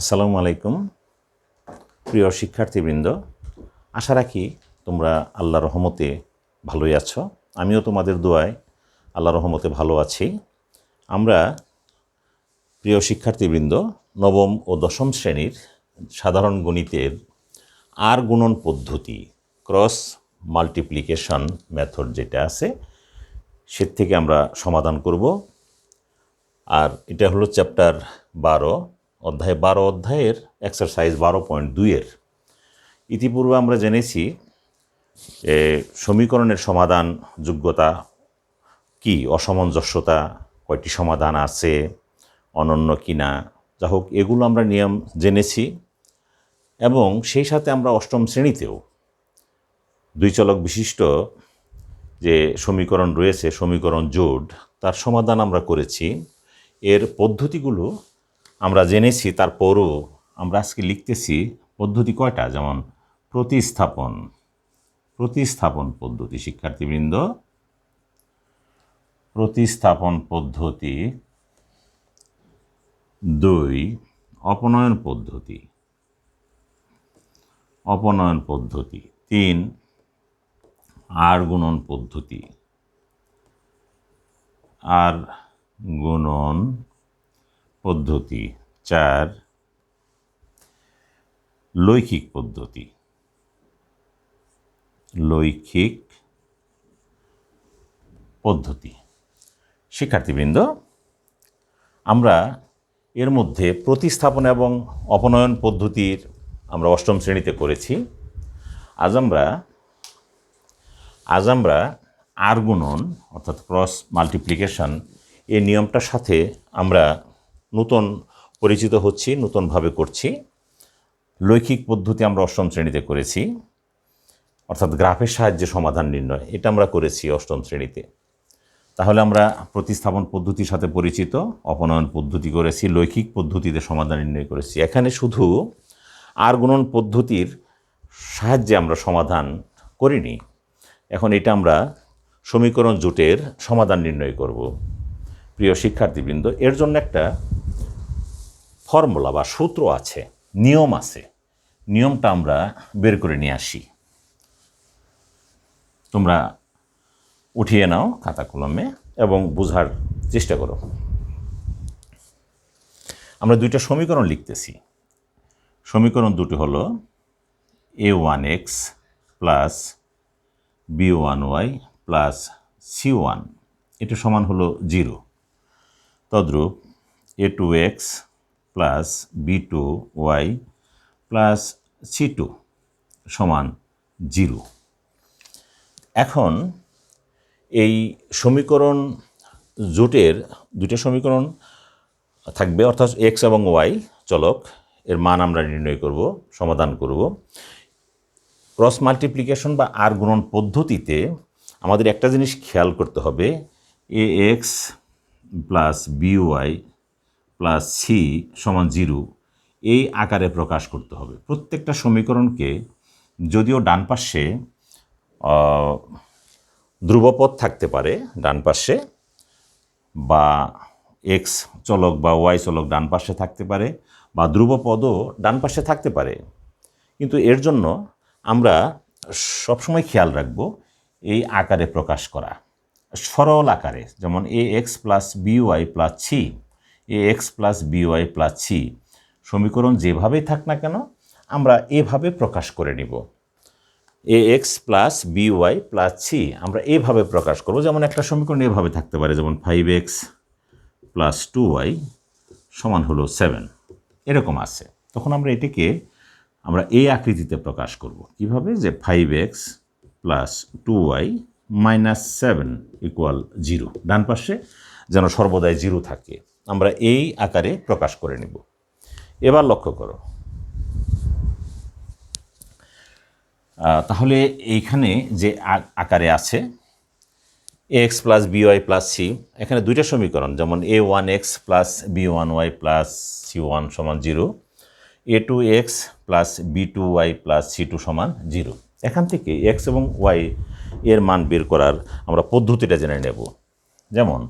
আসসালামু আলাইকুম, প্রিয় শিক্ষার্থীবৃন্দ। আশা রাখি তোমরা আল্লাহ রহমতে ভালোই আছো। আমিও তোমাদের দোয়ায় আল্লাহ রহমতে ভালো আছি। আমরা, প্রিয় শিক্ষার্থীবৃন্দ, নবম ও দশম শ্রেণির সাধারণ গণিতের আর গুণন পদ্ধতি, ক্রস মাল্টিপ্লিকেশন মেথড যেটা আছে সে থেকে আমরা সমাধান করব। আর এটা হলো চ্যাপ্টার বারো অধ্যায় বারো অধ্যায়ের এক্সারসাইজ বারো পয়েন্ট দুইয়ের। ইতিপূর্বে আমরা জেনেছি সমীকরণের সমাধান যোগ্যতা কি, অসামঞ্জস্যতা, কয়টি সমাধান আছে, অনন্য কিনা, যা হোক, এগুলো আমরা নিয়ম জেনেছি। এবং সেই সাথে আমরা অষ্টম শ্রেণীতেও দুই চলক বিশিষ্ট যে সমীকরণ রয়েছে, সমীকরণ জোড তার সমাধান আমরা করেছি। এর পদ্ধতিগুলো আমরা জেনেছি, তারপরও আমরা আজকে লিখতেছি পদ্ধতি কয়টা? যেমন প্রতিস্থাপন প্রতিস্থাপন পদ্ধতি, শিক্ষার্থীবৃন্দ। প্রতিস্থাপন পদ্ধতি দুই, অপনয়ন পদ্ধতি। অপনয়ন পদ্ধতি তিন, আর গুণন পদ্ধতি। আর গুণন পদ্ধতি। চার লৈখিক পদ্ধতি। লৈখিক পদ্ধতি। শিক্ষার্থীবৃন্দ, আমরা এর মধ্যে প্রতিস্থাপন এবং অপনয়ন পদ্ধতির আমরা অষ্টম শ্রেণীতে করেছি। আজ আমরা আজ আমরা আর গুণন অর্থাৎ ক্রস মাল্টিপ্লিকেশন এই নিয়মটার সাথে আমরা নতুন পরিচিত হচ্ছি, নতুনভাবে করছি। লৈখিক পদ্ধতি আমরা অষ্টম শ্রেণীতে করেছি। অর্থাৎ গ্রাফের সাহায্যে সমাধান নির্ণয়, এটা আমরা করেছি অষ্টম শ্রেণীতে। তাহলে আমরা প্রতিস্থাপন পদ্ধতির সাথে পরিচিত, অপনয়ন পদ্ধতি করেছি লৈখিক পদ্ধতিতে সমাধান নির্ণয় করেছি। এখানে শুধু আর গুণন পদ্ধতির সাহায্যে আমরা সমাধান করিনি। এখন এটা আমরা সমীকরণ জোটের সমাধান নির্ণয় করব। প্রিয় শিক্ষার্থীবৃন্দ, এর জন্য একটা ফর্মুলা বা সূত্র আছে, নিয়ম আছে। নিয়মটা আমরা বের করে নিয়ে আসি। তোমরা উঠিয়ে নাও খাতা কলমে এবং বোঝার চেষ্টা করো। আমরা দুইটা সমীকরণ লিখতেছি। সমীকরণ দুটি হলো a one x plus b one y plus c one এটা সমান হলো জিরো তদ্রূপ a two x plus b two y plus c two সমান জিরো। এখন এই সমীকরণ জোটের দুটো সমীকরণ থাকবে, অর্থাৎ এক্স এবং ওয়াই চলক, এর মান আমরা নির্ণয় করব, সমাধান করব। ক্রস মাল্টিপ্লিকেশন বা আর গুণন পদ্ধতিতে আমাদের একটা জিনিস খেয়াল করতে হবে, a x plus b y plus c সমান জিরো এই আকারে প্রকাশ করতে হবে। প্রত্যেকটা সমীকরণকে যদিও ডান পাশে ধ্রুবপদ থাকতে পারে ডান পাশে, বা এক্স চলক বা ওয়াই চলক ডান পাশে থাকতে পারে, বা ধ্রুবপদও ডান পাশে থাকতে পারে। কিন্তু এর জন্য আমরা সবসময় খেয়াল রাখব এই আকারে প্রকাশ করা। সরল আকারে, যেমন a x plus b y plus c a x plus b y plus c সমীকরণ যেভাবেই থাক না কেন, আমরা এভাবে প্রকাশ করে নিব। A x plus b y plus c আমরা এভাবে প্রকাশ করব। যেমন একটা সমীকরণ এভাবে থাকতে পারে, যেমন five x plus two y সমান হলো সেভেন এরকম আছে। তখন আমরা এটিকে, আমরা এই আকৃতিতে প্রকাশ করব। কীভাবে? যে five x plus two y minus seven equal zero ডান পাশে যেন সর্বদাই জিরো থাকে। আমরা এই আকারে প্রকাশ করে নিব। এবার লক্ষ্য করো। তাহলে এইখানে যে আকারে আছে, x plus b y plus c, এখানে দুইটা সমীকরণ, যেমন a one x plus b one y plus c one সমান zero, a two x plus b two y plus c two সমান জিরো। এখান থেকে এক্স এবং ওয়াই এর মান বের করার আমরা পদ্ধতিটা জেনে নেব। যেমন,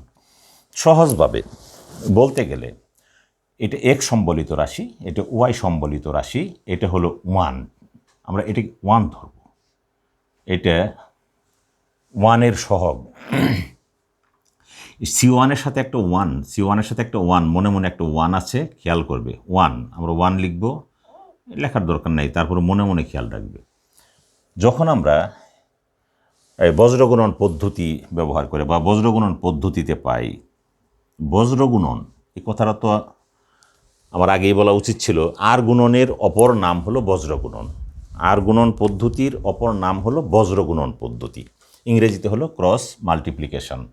সহজভাবে বলতে গেলে, এটা এক্স সম্বলিত রাশি, এটা ওয়াই সম্বলিত রাশি, এটা হলো ওয়ান। আমরা এটাকে ওয়ান ধরব। এটা ওয়ানের সহগ। সি ওয়ানের সাথে একটা ওয়ান, সি ওয়ানের সাথে একটা ওয়ান, মনে মনে একটা ওয়ান আছে, খেয়াল করবে, ওয়ান। আমরা ওয়ান লিখব, লেখার দরকার নেই, তারপর মনে মনে খেয়াল রাখবে। যখন আমরা এই বজ্রগুণন পদ্ধতি ব্যবহার করে বা বজ্রগণন পদ্ধতিতে পাই বজ্রগুণন। এই কথাটা তো আমার আগেই বলা উচিত ছিল। আর গুণনের অপর নাম হলো বজ্রগুণন। আর গুণন পদ্ধতির অপর নাম হলো বজ্রগুণন পদ্ধতি। ইংরেজিতে হলো ক্রস মাল্টিপ্লিকেশন।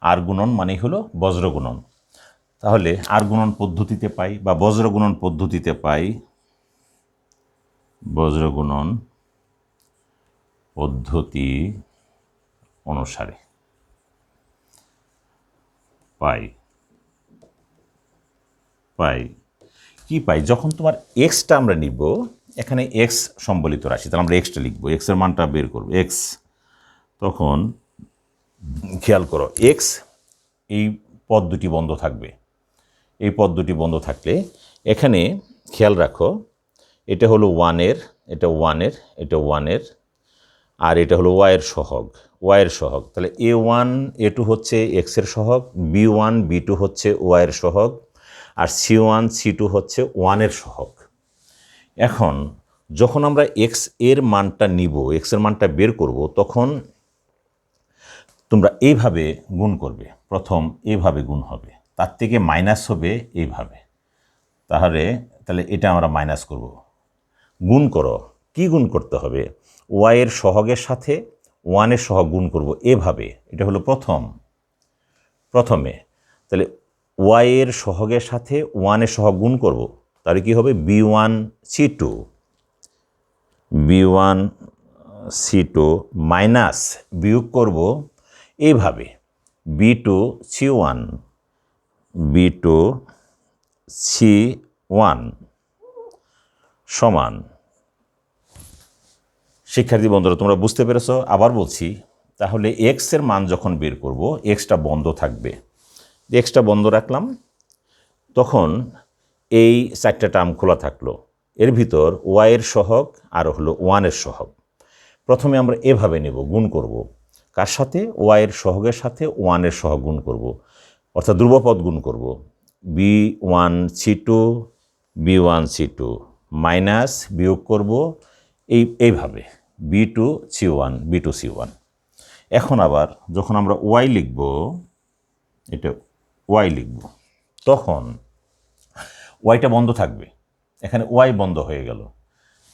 আর গুণন মানেই হলো বজ্রগুণন। তাহলে আর গুণন পদ্ধতিতে পাই বা বজ্রগুণন পদ্ধতিতে পাই বজ্রগুণন পদ্ধতি অনুসারে পাই। পাই? কি পাই? যখন তোমার এক্সটা আমরা নিব, এখানে এক্স সম্বলিত রাশি, তাহলে আমরা এক্সটা লিখব এক্সের মানটা বের করব এক্স তখন খেয়াল করো এক্স এই পদ দুটি বন্ধ থাকবে। এই পদ দুটি বন্ধ থাকলে এখানে খেয়াল রাখো, এটা হলো ওয়ানের এটা ওয়ানের এটা ওয়ানের আর এটা হলো ওয়াইয়ের সহগ ওয়াইয়ের সহগ। তাহলে এ ওয়ান এ টু হচ্ছে এক্সের সহগ বি ওয়ান বি টু হচ্ছে ওয়াইয়ের সহগ আর সি ওয়ান সি টু হচ্ছে ওয়ানের সহগ। এখন, যখন আমরা এক্সের মানটা নিব এক্সের মানটা বের করব, তখন তোমরা এইভাবে গুণ করবে। প্রথম এইভাবে গুণ হবে। তার থেকে মাইনাস হবে এইভাবে তাহলে তাহলে এটা আমরা মাইনাস করব। গুণ করো। কি গুণ করতে হবে? ওয়াইয়ের সহগের সাথে ওয়ানের সহগ গুণ করব এভাবে। এটা হলো প্রথম। প্রথমে, তাহলে ওয়াইয়ের সহগের সাথে ওয়ানের সহগ গুণ করব, তাহলে কি হবে? B one c two b one c two minus বিয়োগ করব এইভাবে b two c one b two c one সমান। শিক্ষার্থী বন্ধুরা, তোমরা বুঝতে পেরেছ? আবার বলছি, তাহলে এক্সের মান যখন বের করব এক্সটা বন্ধ থাকবে। এক্সটা বন্ধ রাখলাম, তখন এই চারটা টার্ম খোলা থাকল। এর ভিতর ওয়াইয়ের সহগ আর হলো ওয়ানের সহগ। প্রথমে আমরা এভাবে নেব, গুণ করব। কার সাথে? ওয়াইয়ের সহগের সাথে ওয়ানের সহগ গুণ করব। অর্থাৎ ধ্রুবপদ গুণ করব। B one c two b one c two minus বিয়োগ করব এই, এইভাবে। B two c one b two c one এখন আবার যখন আমরা ওয়াই লিখব, এটা ওয়াই লিখব। তখন ওয়াইটা বন্ধ থাকবে। এখানে ওয়াই বন্ধ হয়ে গেল।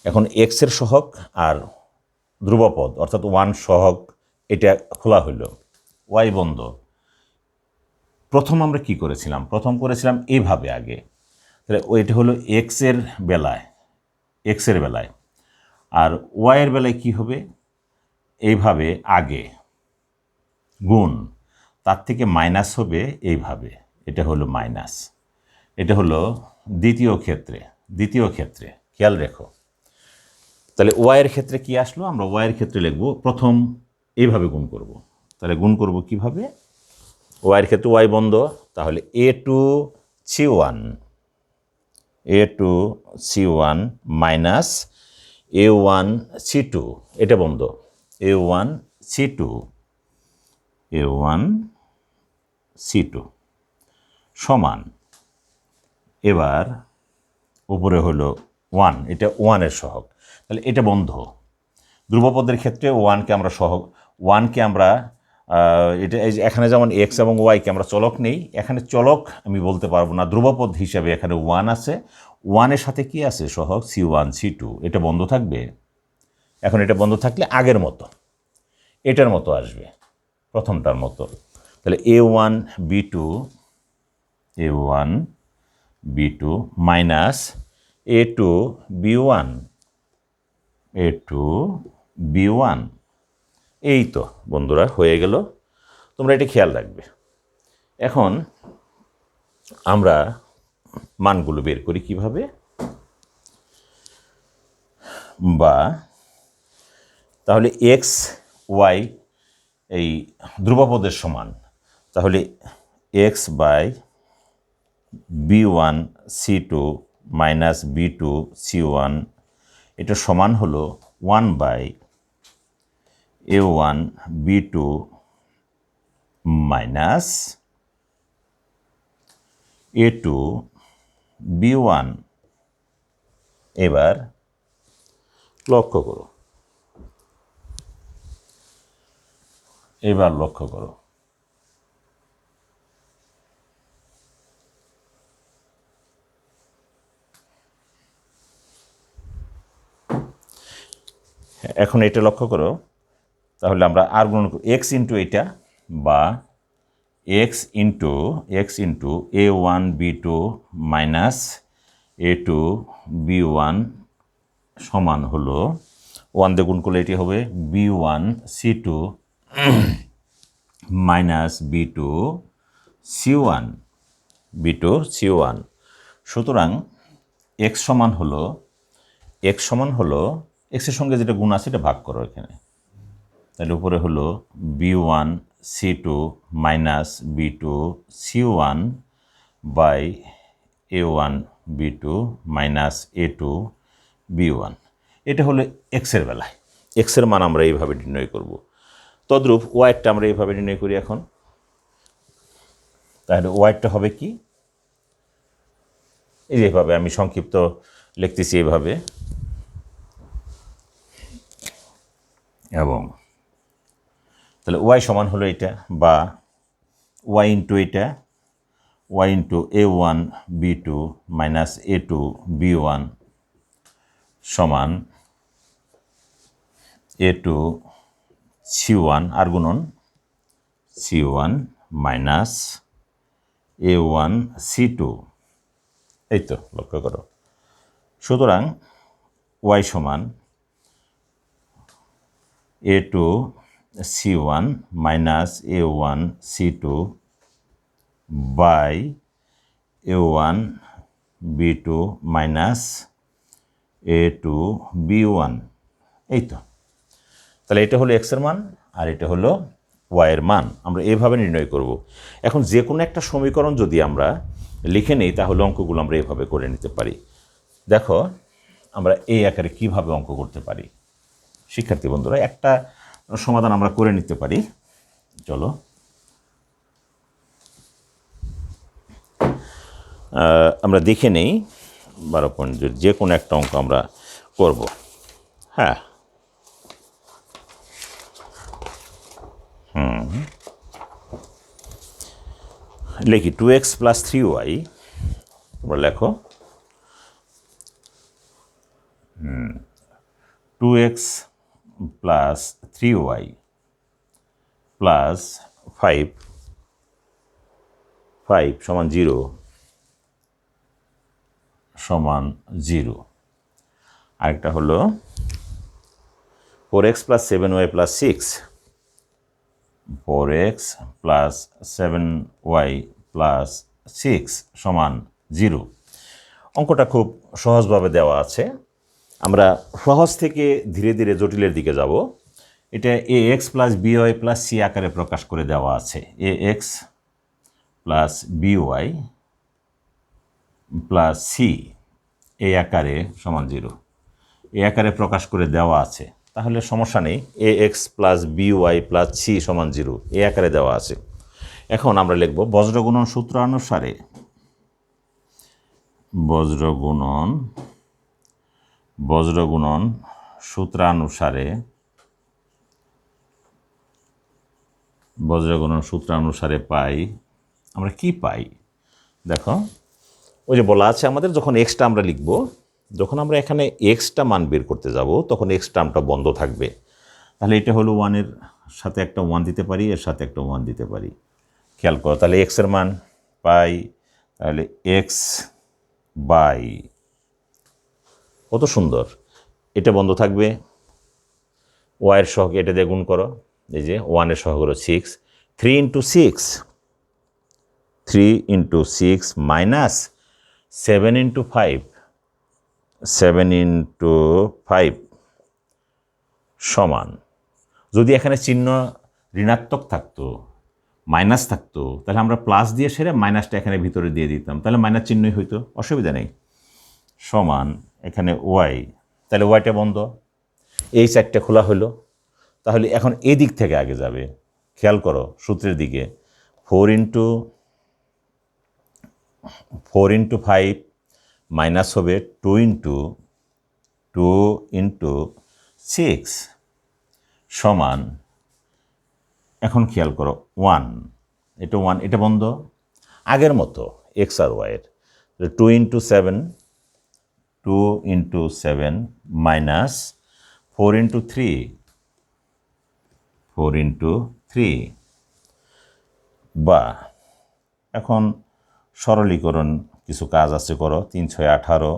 এখন এক্সের সহগ আর ধ্রুবপদ, অর্থাৎ ওয়ান সহগ, এটা খোলা হইল। ওয়াই বন্ধ। প্রথম আমরা কি করেছিলাম? প্রথম করেছিলাম এইভাবে আগে। তাহলে ওইটা হলো এক্সের বেলায় এক্সের বেলায়। আর ওয়াইয়ের বেলায় কি হবে? এইভাবে আগে, গুণ। তার থেকে মাইনাস হবে এইভাবে। এটা হলো মাইনাস। এটা হলো দ্বিতীয় ক্ষেত্রে দ্বিতীয় ক্ষেত্রে। খেয়াল রেখো। তাহলে ওয়াইয়ের ক্ষেত্রে কি আসলো? আমরা ওয়াইয়ের ক্ষেত্রে লিখব প্রথম এইভাবে গুণ করব। তাহলে গুণ করব কীভাবে? ওয়াইয়ের ক্ষেত্রে ওয়াই বন্ধ, তাহলে a two c one a two c one minus a one c two এটা বন্ধ। A one c two a one c two সমান। এবার উপরে হলো ওয়ান এটা ওয়ানের সহগ। তাহলে এটা বন্ধ। ধ্রুবপদের ক্ষেত্রে ওয়ানকে আমরা সহগ ওয়ানকে আমরা এটা এখানে যেমন এক্স এবং ওয়াইকে আমরা চলক নেই, এখানে চলক আমি বলতে পারব না। ধ্রুবপদ হিসাবে এখানে ওয়ান আছে। ওয়ানের সাথে কি আছে সহগ? সি ওয়ান সি টু এটা বন্ধ থাকবে? এখন এটা বন্ধ থাকলে আগের মতো। এটার মতো আসবে। প্রথমটার মতো। তাহলে a one b two a one b two minus a two b one a two b one এই তো বন্ধুরা হয়ে গেল। তোমরা এটা খেয়াল রাখবে। এখন আমরা মানগুলো বের করি কীভাবে? বা তাহলে এক্স ওয়াই এই ধ্রুবপদের সমান। তাহলে x by b one c two minus b two c one এটা সমান হলো one by a one b two minus a two b one এবার লক্ষ্য করো। এবার লক্ষ্য করো। এখন এটা লক্ষ্য করো, তাহলে আমরা আর গুণ এক্স ইন্টু এটা বা x into x into a one b two minus a two b one সমান হলো ওয়ান দিয়ে গুণ করলে এটি হবে b one c two minus b two c one b two c one সুতরাং এক্স সমান হলো এক্স সমান হলো এক্সের সঙ্গে যেটা গুণ আছে, এটা ভাগ করো এখানে। তাহলে উপরে হলো b one c two minus b two c one by a one b two minus a two b one এটা হলো এক্সের বেলায়। এক্সের মান আমরা এইভাবে নির্ণয় করব। তদ্রূপ ওয়াইটটা আমরা এইভাবে নির্ণয় করি এখন। তাহলে ওয়াইটটা হবে কি? এই যেভাবে আমি সংক্ষিপ্ত লিখতেছি এইভাবে। এবং তাহলে ওয়াই সমান হলো এটা বা ওয়াই ইন্টু এটা y into a one b two minus a two b one সমান এ টু সি ওয়ান আর গুণন c one minus a one c two এই তো, লক্ষ্য করো। সুতরাং ওয়াই সমান a two c one minus a one c two by a one b two minus a two b one এই তো। তাহলে এটা হলো এক্সের মান আর এটা হলো ওয়াইয়ের মান। আমরা এইভাবে নির্ণয় করব। এখন যে কোনো একটা সমীকরণ যদি আমরা লিখে নিই, তাহলে অঙ্কগুলো আমরা এভাবে করে নিতে পারি। দেখো, আমরা এই আকারে কীভাবে অঙ্ক করতে পারি? শিক্ষার্থী বন্ধুরা, একটা সমাধান আমরা করে নিতে পারি। চলো। আমরা দেখে নেই, বারো পয়েন্ট যে কোনো একটা অঙ্ক আমরা করব। হ্যাঁ। হুম। লিখি two x plus three y তোমরা লেখো। হুম। Two x plus three y plus five five সমান জিরো সমান জিরো আরেকটা হলো four x plus seven y plus six four x plus seven y plus six সমান জিরো অঙ্কটা খুব সহজভাবে দেওয়া আছে। আমরা সহজ থেকে ধীরে ধীরে জটিলের দিকে যাব। এটা a x plus b y plus c আকারে প্রকাশ করে দেওয়া আছে। A x plus b y plus c এ আকারে সমান জিরো। এ আকারে প্রকাশ করে দেওয়া আছে। তাহলে সমস্যা নেই। A x plus b y plus c সমান জিরো। এ আকারে দেওয়া আছে। এখন আমরা লিখব বজ্রগুণন সূত্র অনুসারে বজ্রগুণন বজ্রগুণন সূত্রানুসারে বজ্রগুণন সূত্রানুসারে পাই। আমরা কি পাই? দেখো, ওই যে বলা আছে আমাদের, যখন এক্সটা আমরা লিখব, যখন আমরা এখানে এক্সটা মান বের করতে যাব, তখন এক্স টার্মটা বন্ধ থাকবে। তাহলে এটা হলো ওয়ানের সাথে একটা ওয়ান দিতে পারি, এর সাথে একটা ওয়ান দিতে পারি। খেয়াল করো, তাহলে এক্সের মান পাই, তাহলে এক্স বাই কত সুন্দর। এটা বন্ধ থাকবে। ওয়াইয়ের সহগ এটা দিয়ে গুণ করো। এই যে ওয়ানের সহগ হলো six three into six three into six minus seven into five seven into five সমান। যদি এখানে চিহ্ন ঋণাত্মক থাকতো মাইনাস থাকতো, তাহলে আমরা প্লাস দিয়ে সেরে মাইনাসটা এখানে ভিতরে দিয়ে দিতাম। তাহলে মাইনাস চিহ্নই হইতো। অসুবিধা নেই। সমান। এখানে ওয়াই। তাহলে ওয়াইটা বন্ধ। এই সাইডটা খোলা হলো। তাহলে এখন এই দিক থেকে আগে যাবে। খেয়াল করো সূত্রের দিকে। Four into four into five minus হবে two into two into six সমান, এখন খেয়াল করো ওয়ান। এটা ওয়ান, এটা বন্ধ। আগের মতো এক্স আর ওয়াইয়ের। Two into seven two into seven minus four into three four into three বা, এখন সরলীকরণ কিছু কাজ আছে করো, তিন ছয় আঠারো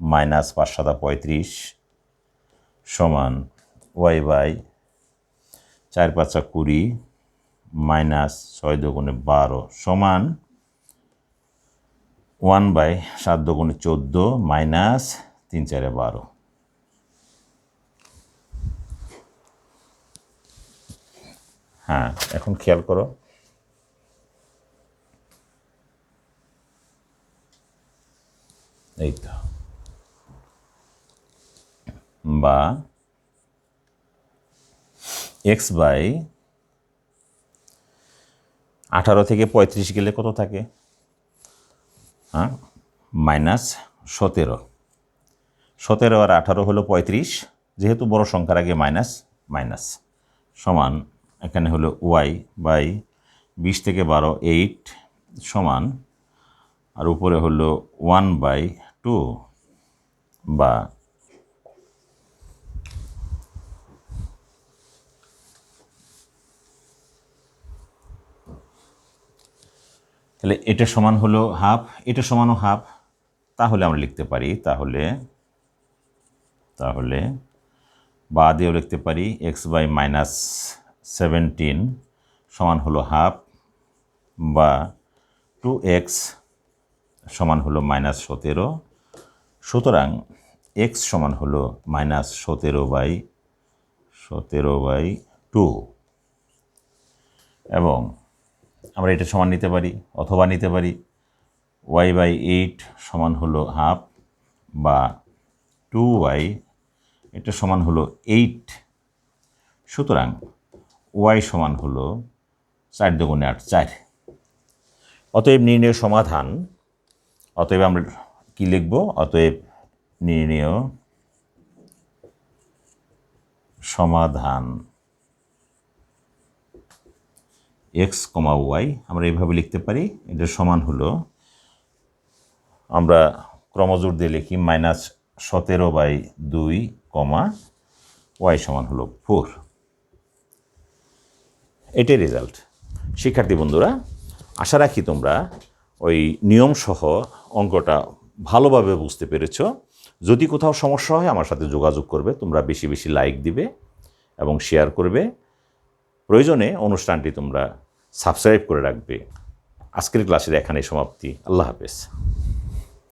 মাইনাস পাঁচ সাদা পঁয়ত্রিশ সমান ওয়াই বাই চার পাঁচা কুড়ি মাইনাস ছয় দুগুণে বারো সমান ওয়ান বাই সাত দুগুণে চোদ্দ মাইনাস তিন চারে বারো। হ্যাঁ এখন খেয়াল করো। এই তো। বা এক্স বাই আঠারো থেকে পঁয়ত্রিশ গেলে কত থাকে? মাইনাস সতেরো। সতেরো আর আঠারো হলো পঁয়ত্রিশ, যেহেতু বড় সংখ্যার আগে মাইনাস মাইনাস। সমান এখানে হলো ওয়াই বাই বিশ থেকে বারো, এইট সমান, আর উপরে হলো ওয়ান বাই টু বা তাহলে এটা সমান হলো হাফ এটা সমানও হাফ তাহলে আমরা লিখতে পারি, তাহলে তাহলে বা দিয়েও লিখতে পারি এক্স বাই মাইনাস সেভেন্টিন সমান হলো হাফ বা টু এক্স সমান হলো মাইনাস সতেরো। সুতরাং এক্স সমান হলো মাইনাস সতেরো বাই সতেরো বাই টু এবং আমরা এটা সমান নিতে পারি অথবা নিতে পারি। ওয়াই বাই এইট সমান হলো হাফ বা টু ওয়াই এটা সমান হলো এইট সুতরাং ওয়াই সমান হলো চার দুগুণে আট, চার। অতএব নির্ণয় সমাধান। অতএব আমরা কি লিখব? অতএব নির্ণয় সমাধান। এক্স কমা ওয়াই আমরা এইভাবে লিখতে পারি এটার সমান হলো, আমরা ক্রমজোর দিয়ে লিখি মাইনাস সতেরো বাই দুই কমা ওয়াই সমান হলো ফোর এটাই রেজাল্ট শিক্ষার্থী বন্ধুরা, আশা রাখি তোমরা ওই নিয়মসহ অঙ্কটা ভালোভাবে বুঝতে পেরেছ। যদি কোথাও সমস্যা হয়, আমার সাথে যোগাযোগ করবে, তোমরা বেশি বেশি লাইক দিবে এবং শেয়ার করবে। প্রয়োজনে অনুষ্ঠানটি তোমরা সাবস্ক্রাইব করে রাখবে। আজকের ক্লাসের এখানে সমাপ্তি। আল্লাহ হাফেজ।